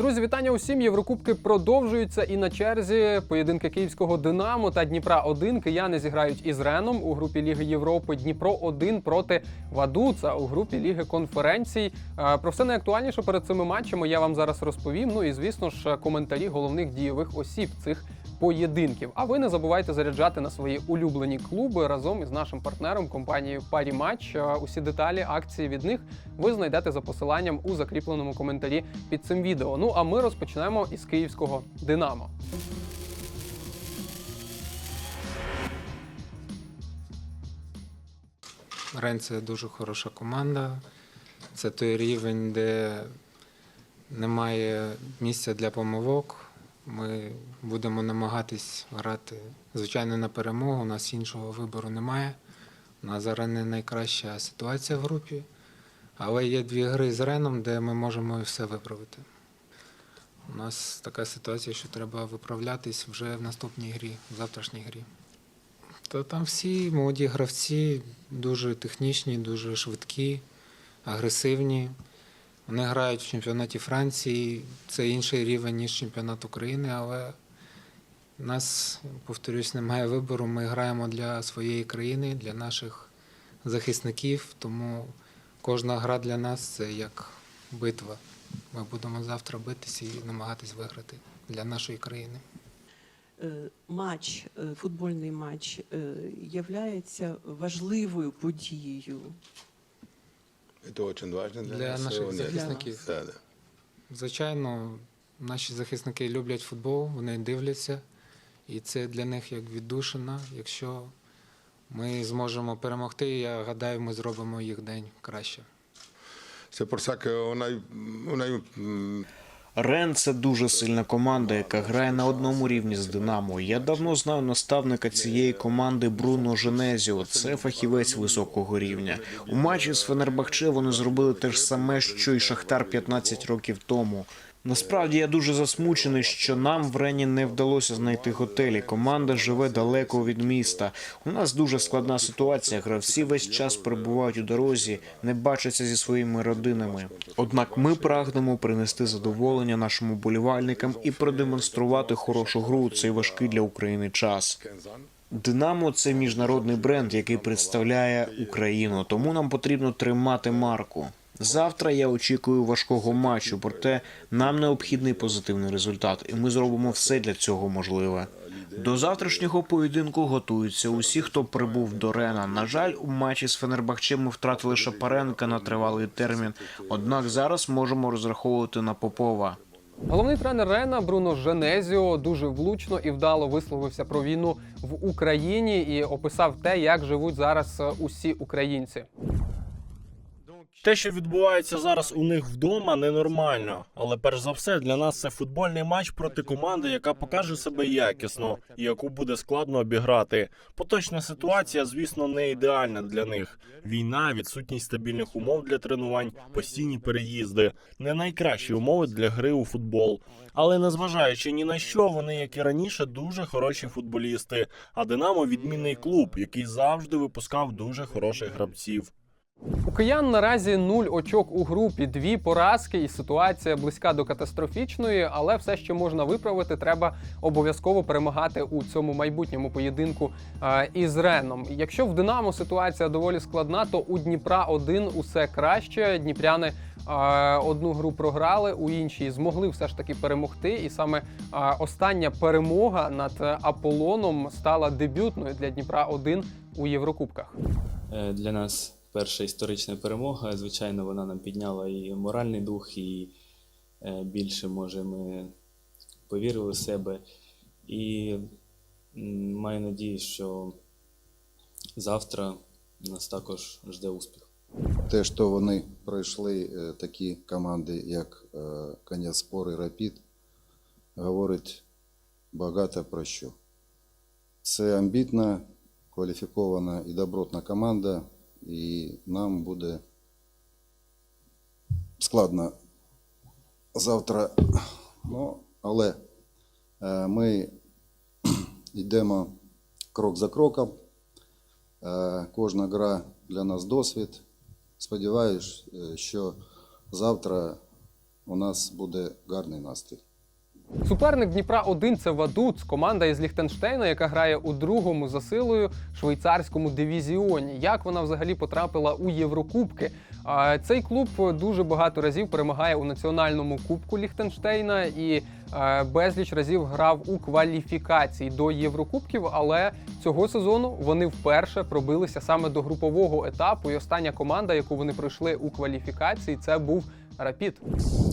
Друзі, вітання усім. Єврокубки продовжуються і на черзі поєдинки київського Динамо та Дніпра 1 Кияни зіграють із Реном у групі Ліги Європи. Дніпро 1 проти Вадуца у групі Ліги конференцій. Е, Про все найактуальніше перед цими матчами я вам зараз розповім. Ну і звісно ж, коментарі головних дієвих осіб цих поєдинків. А ви не забувайте заряджати на свої улюблені клуби разом із нашим партнером компанією Парі Матч. Е, Усі деталі акції від них ви знайдете за посиланням у закріпленому коментарі під цим відео. Ну а ми розпочнемо із київського Динамо. Рен це дуже хороша команда. Це той рівень, де немає місця для помилок. Ми будемо намагатись грати, звичайно, на перемогу. У нас іншого вибору немає. У нас зараз не найкраща ситуація в групі. Але є дві гри з Реном, де ми можемо все виправити. У нас така ситуація, що треба виправлятись вже в наступній грі, в завтрашній грі. Та там всі молоді гравці дуже технічні, дуже швидкі, агресивні. Вони грають в чемпіонаті Франції. Це інший рівень, ніж чемпіонат України, але у нас, повторюсь, немає вибору. Ми граємо для своєї країни, для наших захисників, тому кожна гра для нас це як битва. Ми будемо завтра битися і намагатись виграти для нашої країни. Е, матч, е, футбольний матч е, являється важливою подією. Это дуже важливо для, Для нас наших захисників. Да, да. Звичайно, наші захисники люблять футбол, вони дивляться, і це для них як віддушина. Якщо ми зможемо перемогти, я гадаю, ми зробимо їх день краще. Це pour ça qu'on a on a eu mm, Рен це дуже сильна команда, яка грає на одному рівні з Динамо. Я давно знаю наставника цієї команди Бруно Женезіо. Це фахівець високого рівня. У матчі з Фенербахче вони зробили те ж саме, що й Шахтар 15 років тому. Насправді я дуже засмучений, що нам в Рені не вдалося знайти готелі. Команда живе далеко від міста. У нас дуже складна ситуація. Гравці весь час перебувають у дорозі, не бачаться зі своїми родинами. Однак ми прагнемо принести задоволення нашим уболівальникам і продемонструвати хорошу гру цей важкий для України час. Динамо це міжнародний бренд, який представляє Україну, тому нам потрібно тримати марку. Завтра я очікую важкого матчу, проте нам необхідний позитивний результат, і ми зробимо все для цього можливе. До завтрашнього поєдинку готуються усі, хто прибув до Рена. На жаль, у матчі з Фенербахчем ми втратили Шапаренка на тривалий термін. Однак зараз можемо розраховувати на Попова. Головний тренер Рена Бруно Женезіо дуже влучно і вдало висловився про війну в Україні і описав те, як живуть зараз усі українці. Те, що відбувається зараз у них вдома, ненормально. Але перш за все для нас це футбольний матч проти команди, яка покаже себе якісно і яку буде складно обіграти. Поточна ситуація, звісно, не ідеальна для них. Війна, відсутність стабільних умов для тренувань, постійні переїзди не найкращі умови для гри у футбол. Але незважаючи ні на що, вони, як і раніше, дуже хороші футболісти. А Динамо відмінний клуб, який завжди випускав дуже хороших гравців. У киян наразі нуль очок у групі, дві поразки, і ситуація близька до катастрофічної, але все, що можна виправити, треба обов'язково перемагати у цьому майбутньому поєдинку е, із Реном. Якщо в Динамо ситуація доволі складна, то у Дніпра 1 усе краще. Дніпряни е, одну гру програли, у іншій змогли все ж таки перемогти. І саме е, остання перемога над Аполлоном стала дебютною для Дніпра 1 у Єврокубках. Для нас перша історична перемога. Звичайно, вона нам підняла і моральний дух, і е, більше, може, ми повірили в себе. І маю надію, що завтра нас також жде успіх. Те, що вони пройшли е, такі команди, як е, Конецпор і Рапід, говорить багато про що. Це амбітна, кваліфікована і добротна команда, і нам буде складно завтра. Ну, але е, ми йдемо крок за кроком. Е, Кожна гра для нас досвід. Сподіваюсь, е, що завтра у нас буде гарний настрій. Суперник Дніпра 1 це Вадуц, команда із Ліхтенштейна, яка грає у другому за силою швейцарському дивізіоні. Як вона взагалі потрапила у Єврокубки? Цей клуб дуже багато разів перемагає у національному кубку Ліхтенштейна і е, безліч разів грав у кваліфікації до Єврокубків. Але цього сезону вони вперше пробилися саме до групового етапу. І остання команда, яку вони пройшли у кваліфікації, це був Рапід.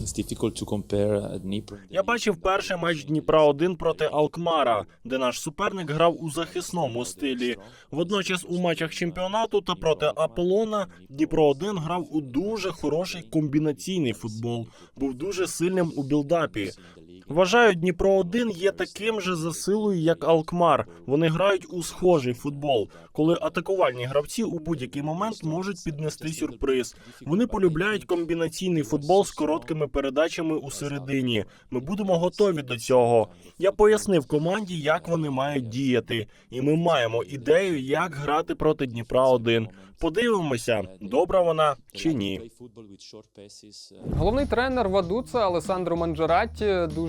It's difficult to compare Dnipro. Я бачив перший матч Дніпра 1 проти Алкмара, де наш суперник грав у захисному стилі. Водночас у матчах чемпіонату та проти Аполлона Дніпро 1 грав у дуже хороший комбінаційний футбол, був дуже сильним у білдапі. Вважаю, Дніпро 1 є таким же за силою, як Алкмар. Вони грають у схожий футбол, коли атакувальні гравці у будь-який момент можуть піднести сюрприз. Вони полюбляють комбінаційний футбол з короткими передачами у середині. Ми будемо готові до цього. Я пояснив команді, як вони мають діяти, і ми маємо ідею, як грати проти Дніпра 1 Подивимося, добра вона чи ні. Головний тренер Вадуца Алесандро Манджератті дуже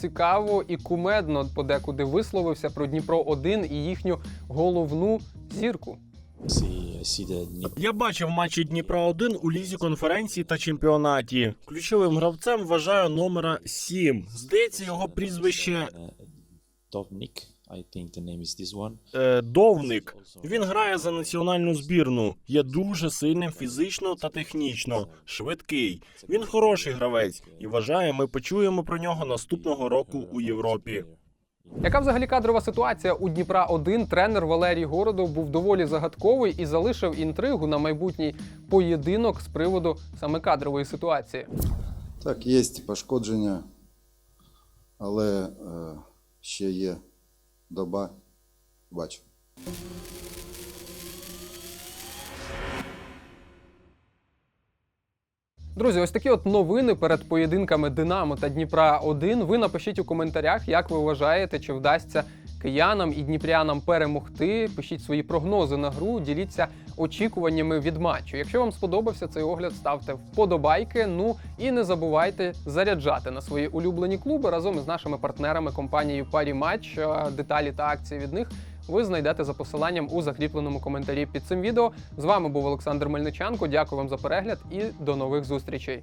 цікаво і кумедно подекуди висловився про Дніпро 1 і їхню головну зірку. Я бачив матчі Дніпра 1 у лізі конференції та чемпіонаті. Ключовим гравцем вважаю номера 7. Здається, його прізвище Dovnik. I think the name is this one. е, Довник. Він грає за національну збірну. Є дуже сильним фізично та технічно, швидкий. Він хороший гравець і вважаю, ми почуємо про нього наступного року у Європі. Яка взагалі кадрова ситуація у Дніпра 1 тренер Валерій Городов був доволі загадковий і залишив інтригу на майбутній поєдинок з приводу саме кадрової ситуації. Так, є пошкодження, але е, ще є доба. Бачу. Друзі, ось такі от новини перед поєдинками Динамо та Дніпра 1 Ви напишіть у коментарях, як ви вважаєте, чи вдасться киянам і дніпрянам перемогти. Пишіть свої прогнози на гру, діліться очікуваннями від матчу. Якщо вам сподобався цей огляд, ставте вподобайки. Ну і не забувайте заряджати на свої улюблені клуби разом із нашими партнерами компанією Парі Матч. Деталі та акції від них ви знайдете за посиланням у закріпленому коментарі під цим відео. З вами був Олександр Мельниченко. Дякую вам за перегляд і до нових зустрічей.